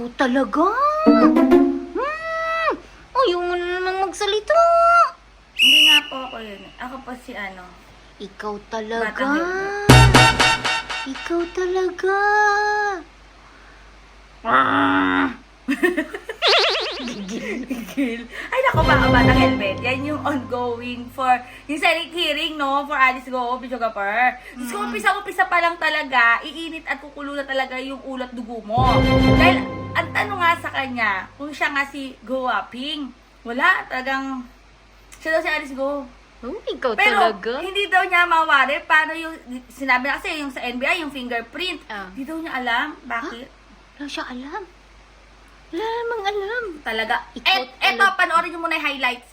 Ikaw talaga. Hmm. Ayaw mo na naman magsalita. Hindi nga po ako yun. Ako po si ano. Ikaw talaga. Ikaw talaga. Gigil. Ay, naku, mga bata helmet. Yan yung ongoing for, yung Senate hearing, no? For Alice Go, Bichogapur. Mm. So, umpisa-umpisa pa lang talaga, iinit at kukulo na talaga yung ulat dugo mo. Dahil, ang tanong nga sa kanya, kung siya nga si Go Waping, wala, talagang, siya daw si Alice Go. Oh, ikaw Pero, talaga. hindi daw niya mawari paano yung, sinabi na kasi yung sa NBI, yung fingerprint. Ah. Hindi daw niya alam. Bakit? Wala siya alam. Wala namang alam. Talaga. Ikaw Et, eto, talaga. panoorin niyo muna yung highlights.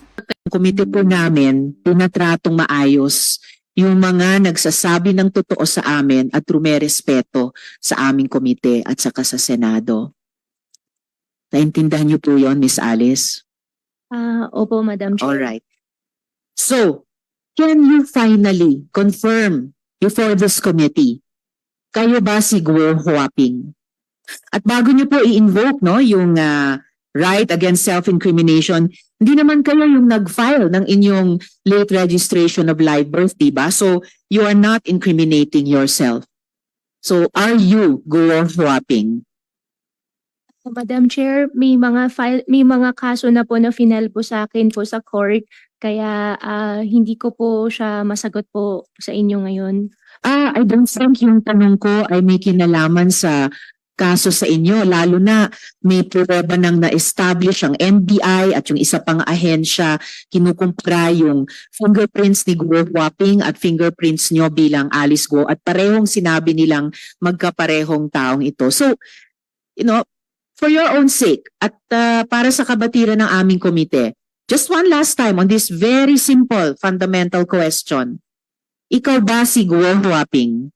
komite po namin, tinatratong maayos yung mga nagsasabi ng totoo sa amin at rumerespeto sa aming komite at saka sa Senado. Naintindihan niyo po yon Miss Alice? Ah, opo, Madam Chair. All right. So, can you finally confirm before this committee, kayo ba si Guo Huaping? At bago niyo po i-invoke no, yung ah, right against self-incrimination, hindi naman kayo yung nag-file ng inyong late registration of live birth, di ba? So, you are not incriminating yourself. So, are you Guo Huaping? Madam Chair, may mga file, may mga kaso na po na final po sa akin po sa court kaya ah, hindi ko po siya masagot po sa inyo ngayon. Ah, I don't think yung tanong ko ay may kinalaman sa kaso sa inyo, lalo na may pruweba nang na-establish ang NBI at yung isa pang ahensya kinukumpara yung fingerprints ni Guo Huaping at fingerprints nyo bilang Alice Guo at parehong sinabi nilang magkaparehong taong ito. So, you know, for your own sake at ah, para sa kabatiran ng aming komite, just one last time on this very simple fundamental question. Ikaw ba si Guo Huaping?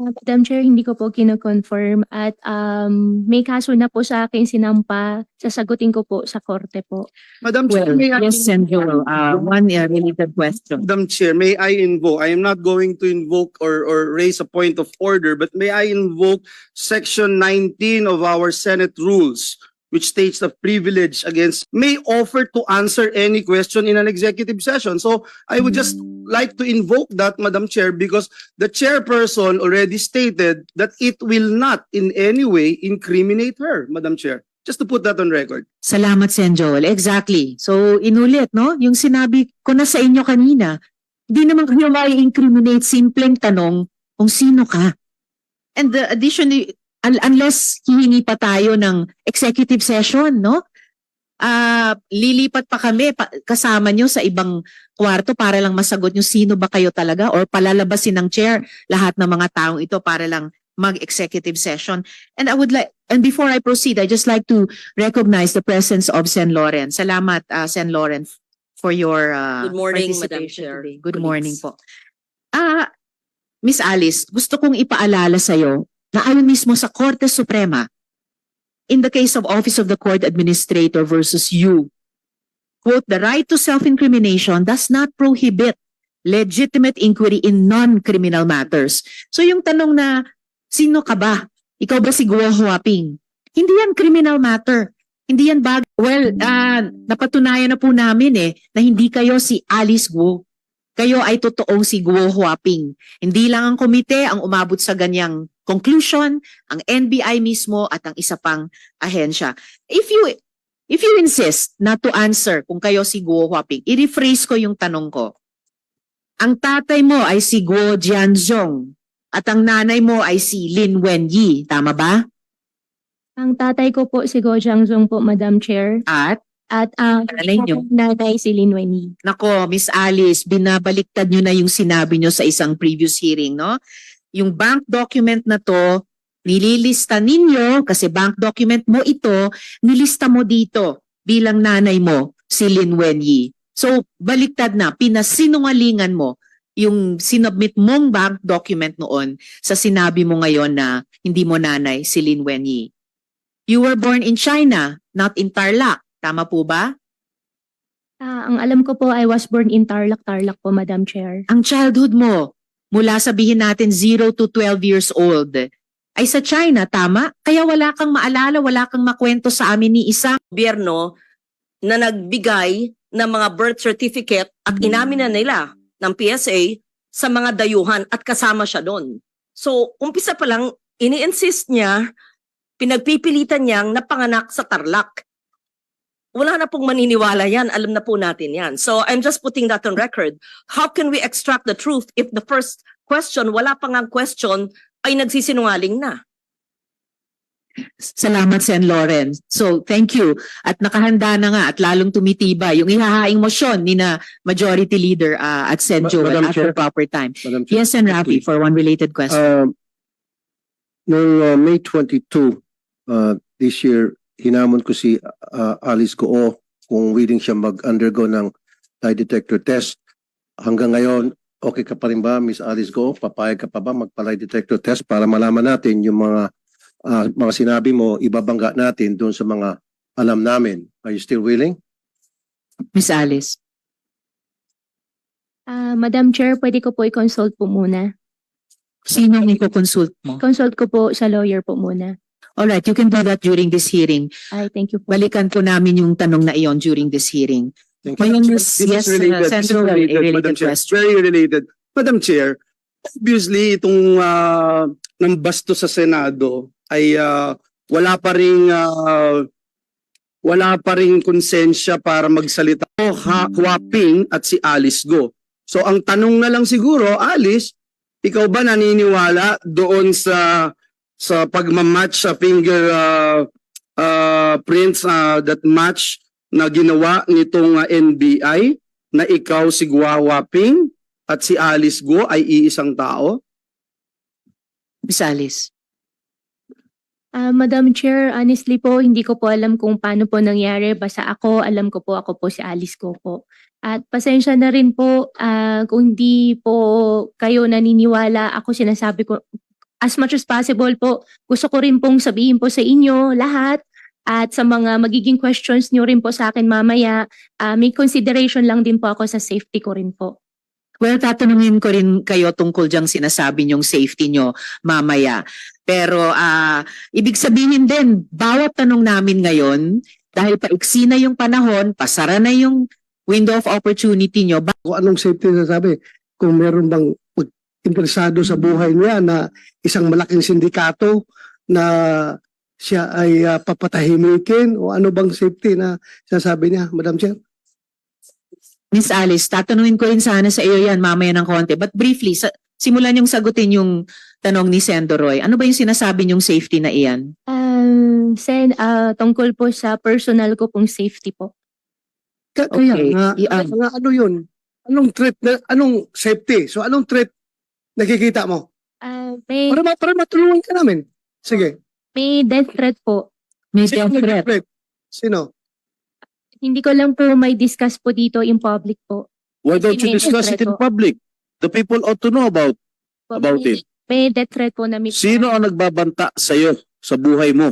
Madam Chair, hindi ko po kino-confirm at um, may kaso na po sa akin sinampa. Sasagutin ko po sa korte po. Madam Chair, Well, may I, yes, Sen. Joel, uh, one uh, related question. Madam Chair, may I invoke, I am not going to invoke or, or raise a point of order, but may I invoke section 19 of our Senate rules, which states the privilege against, may offer to answer any question in an executive session. So I would just like to invoke that, Madam Chair, because the chairperson already stated that it will not in any way incriminate her, Madam Chair. Just to put that on record. Salamat, Sen. Joel. Exactly. So, inulit, no? Yung sinabi ko na sa inyo kanina, di naman kayo mai-incriminate simpleng tanong kung sino ka. And the additionally, un- unless hihingi pa tayo ng executive session, no? Ah, lilipat pa kami pa- kasama nyo sa ibang kwarto para lang masagot nyo sino ba kayo talaga or palalabasin ng chair lahat ng mga taong ito para lang mag-executive session. And I would like, and before I proceed, I just like to recognize the presence of Sen. Lauren. Salamat, uh, Sen. Lauren, for your uh, Good morning, Madam Chair. today. Good Colleagues. morning po. Ah, Miss Alice, gusto kong ipaalala sa iyo na ayon mismo sa Korte Suprema, in the case of Office of the Court Administrator versus you, quote, the right to self-incrimination does not prohibit legitimate inquiry in non-criminal matters. So yung tanong na, sino ka ba? Ikaw ba si Guo Huaping? Hindi yan criminal matter. Hindi yan bag. Well, ah, napatunayan na po namin eh, na hindi kayo si Alice Guo. Kayo ay totoong si Guo Huaping. Hindi lang ang komite ang umabot sa ganyang conclusion, ang NBI mismo at ang isa pang ahensya. If you if you insist not to answer kung kayo si Guo Huaping, i-rephrase ko yung tanong ko. Ang tatay mo ay si Guo Jianzhong at ang nanay mo ay si Lin Wenyi, tama ba? Ang tatay ko po si Go Jiangzong po, Madam Chair. At At ang Nanay niyo? nanay si Lin Wenyi. Nako, Miss Alice, binabaliktad nyo na yung sinabi nyo sa isang previous hearing, no? Yung bank document na to, nililista ninyo, kasi bank document mo ito, nilista mo dito bilang nanay mo, si Lin Wenyi. So, baliktad na, pinasinungalingan mo yung sinubmit mong bank document noon sa sinabi mo ngayon na hindi mo nanay si Lin Wenyi. You were born in China, not in Tarlac. Tama po ba? Ah, ang alam ko po, I was born in Tarlac, Tarlac po, Madam Chair. ang childhood mo, mula sabihin natin 0 to 12 years old, ay sa China, tama? Kaya wala kang maalala, wala kang makwento sa amin ni isang gobyerno na nagbigay ng mga birth certificate at inamin na nila ng PSA sa mga dayuhan at kasama siya doon. So, umpisa pa lang, ini-insist niya, pinagpipilitan niyang napanganak sa Tarlac. Wala na pong maniniwala yan. Alam na po natin yan. So, I'm just putting that on record. How can we extract the truth if the first question, wala pa nga question, ay nagsisinungaling na? Salamat, Sen. Lauren. So, thank you. At nakahanda na nga at lalong tumitiba yung ihahaing motion ni na Majority Leader ah, at Sen. Ma- Joel Madam at the Chair. proper time. Madam Chair. Yes, Sen. Rafi, for one related question. Uh, noong uh, May 22 uh, this year, hinamon ko si uh, Alice Goo kung willing siya mag-undergo ng lie detector test. Hanggang ngayon, okay ka pa rin ba, Miss Alice Goo? Papayag ka pa ba magpa-lie detector test para malaman natin yung mga uh, mga sinabi mo, ibabangga natin doon sa mga alam namin. Are you still willing? Miss Alice. Ah, Madam Chair, pwede ko po i-consult po muna. Sino ang i-consult mo? Consult ko po sa lawyer po muna. Alright, you can do that during this hearing. Ay, thank you po. Balikan po namin yung tanong na iyon during this hearing. Thank you. This Miss, yes, is related. uh. This is a related, Madam related Chair. question. Very related. Madam Chair, obviously itong uh, ng basto sa Senado ay ah, wala pa ring ah, wala pa ring konsensya para magsalita o Huaping at si Alice Go. So ang tanong na lang siguro, Alice, ikaw ba naniniwala doon sa sa pagmamatch sa finger ah, ah, prints ah, that match na ginawa nitong ah, NBI na ikaw si Guawa Ping at si Alice Go ay iisang tao? Miss Alice. Ah, Madam Chair, honestly po, hindi ko po alam kung paano po nangyari. Basta ako, alam ko po, ako po si Alice ko po. At pasensya na rin po ah, kung hindi po kayo naniniwala. Ako sinasabi ko, as much as possible po, gusto ko rin pong sabihin po sa inyo lahat at sa mga magiging questions nyo rin po sa akin mamaya, ah, may consideration lang din po ako sa safety ko rin po. Well, tatanungin ko rin kayo tungkol diyang sinasabi niyong safety niyo mamaya. Pero ah ibig sabihin din, bawat tanong namin ngayon, dahil paiksi na yung panahon, pasara na yung window of opportunity niyo, ba- kung anong safety na sabi. Kung meron bang interesado sa buhay niya na isang malaking sindikato na siya ay ah, papatahimikin o ano bang safety na sinasabi niya, Madam Chair? Miss Alice, tatanungin ko rin sana sa iyo yan mamaya ng konti. But briefly, sa, simulan yung sagutin yung tanong ni Sendoroy. Ano ba yung sinasabi niyong safety na iyan? Um, Sen, ah, tungkol po sa personal ko pong safety po. Ka- Kaya Okay. nga, I- ah. nga, ano yun? Anong threat, na, anong safety? So anong threat nakikita mo? Ah, may, Para, ma- para matulungan ka namin. Sige. may death threat po. May Sino death threat. nag-threat? Sino? Hindi ko lang po may discuss po dito in public po. Why don't you discuss it in sekreto. public? The people ought to know about Po, About may, it. May death threat po na may sino ang nagbabanta sa iyo sa buhay mo.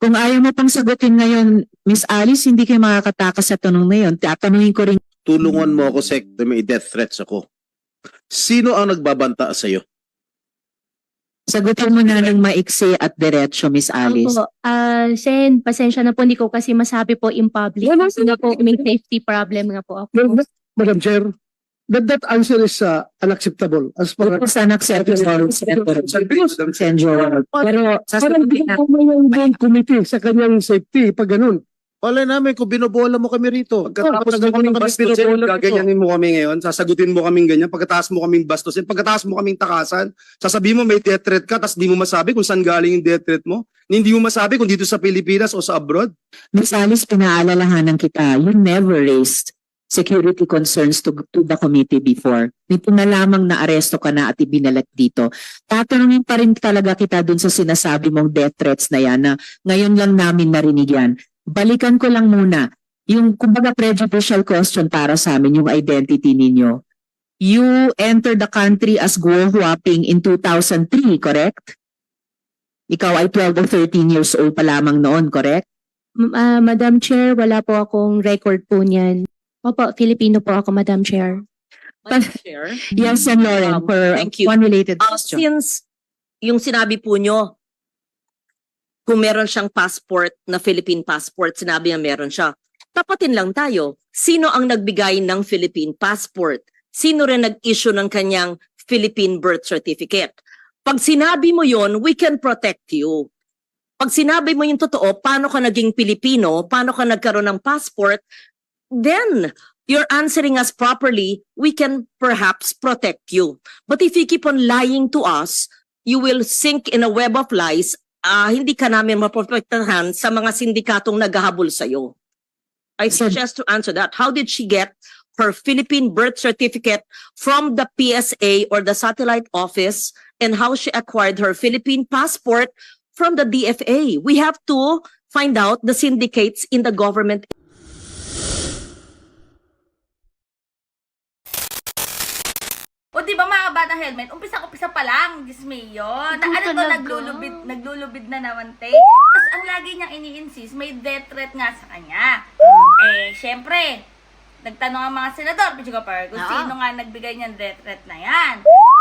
Kung ayaw mo pang sagutin ngayon, Miss Alice, hindi kayo makakatakas sa tanong na yun. Tatanungin ko rin Tulungan mo ako, Sek, na may death threats ako. Sino ang nagbabanta sa iyo? Sagutin mo na ng maiksi at diretso, Miss Alice. Opo. Ah, Sen, pasensya na po, hindi ko kasi masabi po in public. Wala, Kasi nga po, may safety problem nga po ako. Ma- ma- Madam Chair, that, that answer is uh, unacceptable as far as Sa unacceptable, Senator Sen. Joel. Pero Parang sasagutin hindi natin. ko may yung committee sa kanyang safety pag ganun. Wala namin kung binobola mo kami rito. Pagkatapos mo kaming bastusin, gaganyanin mo kami ngayon, sasagutin mo kaming ganyan, pagkatapos mo kaming bastusin, pagkatapos mo kaming takasan, sasabihin mo may death threat ka, tapos di mo masabi kung saan galing yung death threat mo, hindi mo masabi kung dito sa Pilipinas o sa abroad. Miss Alice, pinaalalahanan kita, you never raised security concerns to, to the committee before. Nito na lamang na aresto ka na at ibinalat dito. Tatanungin pa rin talaga kita dun sa sinasabi mong death threats na yan na ngayon lang namin narinig yan. Balikan ko lang muna yung kumbaga prejudicial question para sa amin, yung identity ninyo. You entered the country as Guo Huaping in 2003, correct? Ikaw ay 12 or 13 years old pa lamang noon, correct? Ah, Madam Chair, wala po akong record po niyan. Opo, Filipino po ako, Madam Chair. Madam Chair. Yes, and Lauren, Um, for thank you. one related Uh, question. since yung sinabi po nyo, kung meron siyang passport na Philippine passport, sinabi niya meron siya. Tapatin lang tayo. Sino ang nagbigay ng Philippine passport? Sino rin nag-issue ng kanyang Philippine birth certificate? Pag sinabi mo yon, we can protect you. Pag sinabi mo yung totoo, paano ka naging Pilipino, paano ka nagkaroon ng passport, then you're answering us properly, we can perhaps protect you. But if you keep on lying to us, you will sink in a web of lies. Ah, hindi ka namin maprotektahan sa mga sindikatong naghahabol sa'yo. I So- suggest to answer that. How did she get her Philippine birth certificate from the PSA or the satellite office and how she acquired her Philippine passport from the DFA? We have to find out the syndicates in the government O di ba mga batang helmet, umpisa-umpisa pa lang, Gismayo. Na ano to, talaga. naglulubid, naglulubid na naman, te. Tapos ang lagi niyang ini-insist, may death threat nga sa kanya. Eh, syempre, nagtanong ang mga senador, Pichigopar, kung Oo. sino nga nagbigay niyang death threat na yan.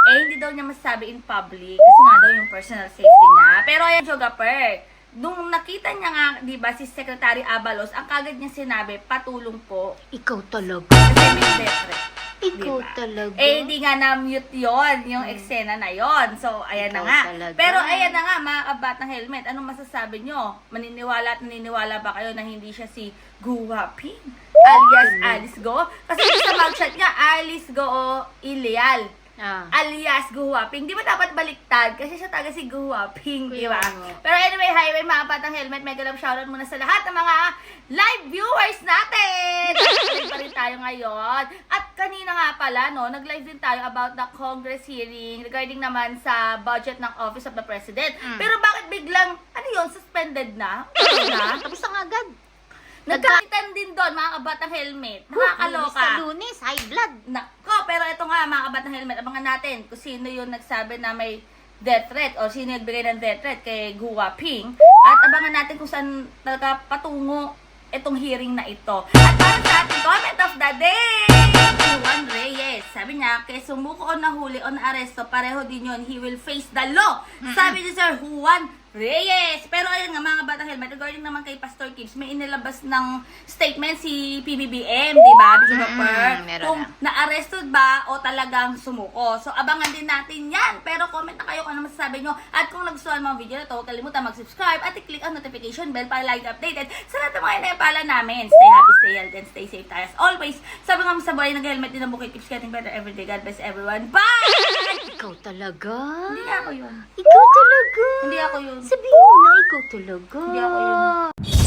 Eh, hindi daw niya masabi in public kasi nga daw yung personal safety niya. Pero ayan, Pichigopar, nung nakita niya nga, di ba, si Secretary Abalos, ang kagad niya sinabi, patulong po Ikaw talaga. kasi may death threat. Ikaw Diba? talaga. Eh, hindi nga na-mute yon yung eksena na yon So, ayan na Ikaw nga. talaga. Pero ayan na nga, mga kabatang helmet, anong masasabi nyo? Maniniwala at naniniwala ba kayo na hindi siya si Guwaping? Alias Alice Go? Kasi sa mugshot niya, Alice Go Ilial. Ah. Alias Guwaping. Di ba dapat baliktad? Kasi siya taga si Guwaping, di ba? Pero anyway, highway mga patang helmet, mega love shoutout muna sa lahat ng mga live viewers natin! Live pa rin tayo ngayon. At kanina nga pala, no, nag-live din tayo about the Congress hearing regarding naman sa budget ng Office of the President. Mm. Pero bakit biglang, ano yun, suspended na? Ano na? Tapos na nga agad. Nagkakitan din doon, mga kabatang helmet. Nakakaloka. Sa lunes, high blood. Nako, pero ito nga mga kabatang helmet, abangan natin kung sino yung nagsabi na may death threat o sino yung nagbigay ng death threat kay Guwa Ping. At abangan natin kung saan talaga patungo itong hearing na ito. At para sa ating comment of the day, Juan Reyes. Sabi niya, kay sumuko o nahuli o naaresto, pareho din yun, he will face the law. Sabi ni Sir Juan Reyes. Pero ayun nga mga batang helmet, regarding naman kay Pastor Kids, may inilabas ng statement si PBBM, di ba? Bishop meron kung na. na-arrested ba o talagang sumuko. So abangan din natin yan. Pero comment na kayo kung ano masasabi nyo. At kung nagustuhan mo ang video na to, huwag kalimutan mag-subscribe at i-click ang notification bell para lagi updated sa lahat ng mga inayapala namin. Stay happy, stay healthy, and stay safe tayo as always. Sabi nga sa buhay, nag-helmet din ang bukid. Keeps getting better every day. God bless everyone. Bye! Ikaw talaga. Hindi ako yun. Ikaw talaga. Hindi ako yun. Sabihin mo na, ikaw talaga. Hindi ako yun.